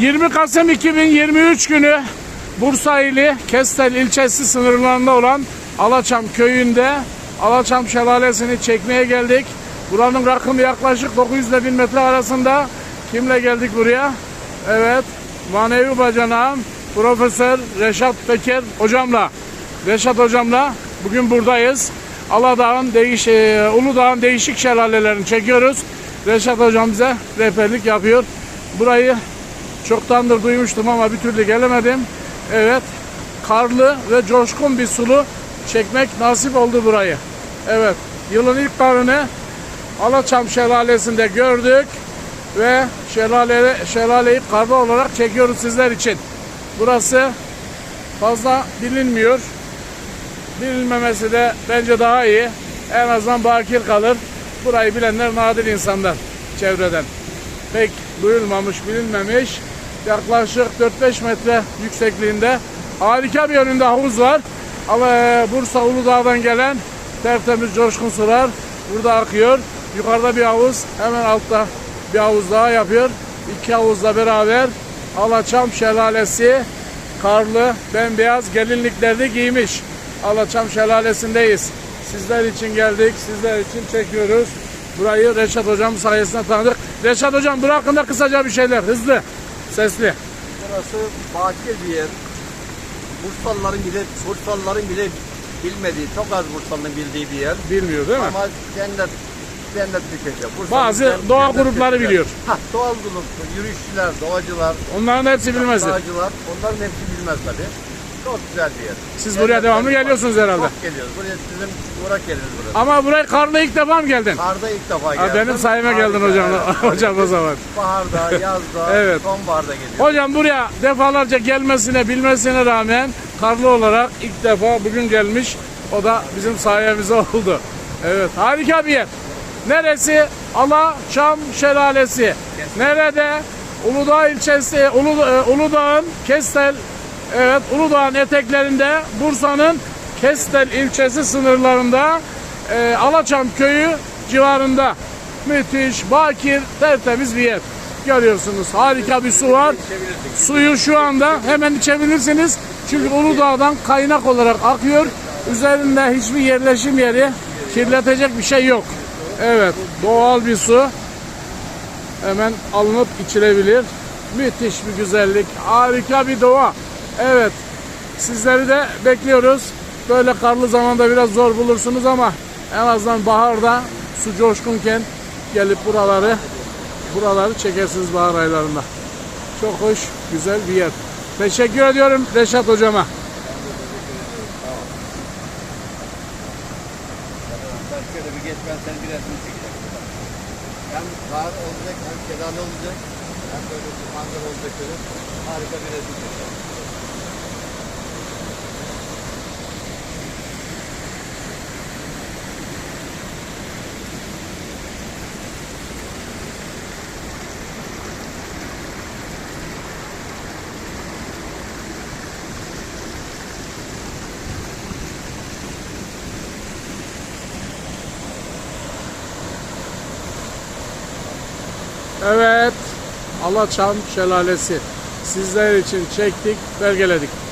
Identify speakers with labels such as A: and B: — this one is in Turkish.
A: 20 Kasım 2023 günü Bursa ili Kestel ilçesi sınırlarında olan Alaçam köyünde Alaçam şelalesini çekmeye geldik. Buranın rakımı yaklaşık 900 ile 1000 metre arasında. Kimle geldik buraya? Evet, manevi bacanağım Profesör Reşat Peker hocamla. Reşat hocamla bugün buradayız. Aladağ'ın değiş, e, Uludağ'ın değişik şelalelerini çekiyoruz. Reşat hocam bize rehberlik yapıyor. Burayı çoktandır duymuştum ama bir türlü gelemedim. Evet, karlı ve coşkun bir sulu çekmek nasip oldu burayı. Evet, yılın ilk karını Alaçam Şelalesi'nde gördük ve şelale, şelaleyi karlı olarak çekiyoruz sizler için. Burası fazla bilinmiyor. Bilinmemesi de bence daha iyi. En azından bakir kalır. Burayı bilenler nadir insanlar çevreden. Pek duyulmamış, bilinmemiş. Yaklaşık 4-5 metre yüksekliğinde harika bir önünde havuz var. Ama e, Bursa Uludağ'dan gelen tertemiz coşkun sular burada akıyor. Yukarıda bir havuz, hemen altta bir havuz daha yapıyor. İki havuzla beraber Alaçam Şelalesi karlı, bembeyaz gelinliklerini giymiş. Alaçam Şelalesi'ndeyiz. Sizler için geldik, sizler için çekiyoruz. Burayı Reşat Hocam sayesinde tanıdık. Reşat Hocam bura hakkında kısaca bir şeyler, hızlı, sesli.
B: Burası bakir bir yer. Bursalıların bile, Bursalıların bile bilmediği, çok az Bursalı'nın bildiği bir yer.
A: Bilmiyor değil mi?
B: Ama cennet, cennet bir köşe. Bursa'nın
A: Bazı
B: cennet-
A: doğa
B: cennet
A: grupları
B: köşe.
A: biliyor.
B: Ha, doğal gruplar, yürüyüşçüler, doğacılar,
A: Onların hepsi bilmezdi.
B: dağcılar, onların hepsi bilmez tabii. Çok güzel bir yer.
A: Siz buraya
B: Cennet
A: devamlı geliyorsunuz herhalde.
B: Çok geliyoruz. Buraya sizin uğrak geliriz buraya.
A: Ama buraya karlı ilk defa mı geldin?
B: Karda ilk defa geldim.
A: benim sayeme geldin hocam, hocam o zaman.
B: Baharda, yazda,
A: Evet.
B: sonbaharda geliyor.
A: Hocam buraya defalarca gelmesine bilmesine rağmen karlı olarak ilk defa bugün gelmiş. O da bizim sayemizde oldu. Evet harika bir yer. Neresi? Alaçam Şelalesi. Nerede? Uludağ ilçesi, e, Uludağ'ın Kestel, evet Uludağ'ın eteklerinde Bursa'nın Kestel ilçesi sınırlarında e, Alaçam köyü civarında. Müthiş, bakir, tertemiz bir yer. Görüyorsunuz harika bir su var. Suyu şu anda hemen içebilirsiniz. Çünkü Uludağ'dan kaynak olarak akıyor. Üzerinde hiçbir yerleşim yeri kirletecek bir şey yok. Evet doğal bir su. Hemen alınıp içilebilir. Müthiş bir güzellik. Harika bir doğa. Evet. Sizleri de bekliyoruz. Böyle karlı zamanda biraz zor bulursunuz ama en azından baharda su coşkunken gelip buraları buraları çekersiniz bahar aylarında. Çok hoş, güzel bir yer. Teşekkür ediyorum Reşat hocama.
B: Şöyle bir ben seni bir resmi çekeceğim. Hem kar olacak hem şelale olacak. Hem böyle bir manzara olacak. Harika bir resim çekeceğim.
A: Evet. Alaçam Şelalesi. Sizler için çektik, belgeledik.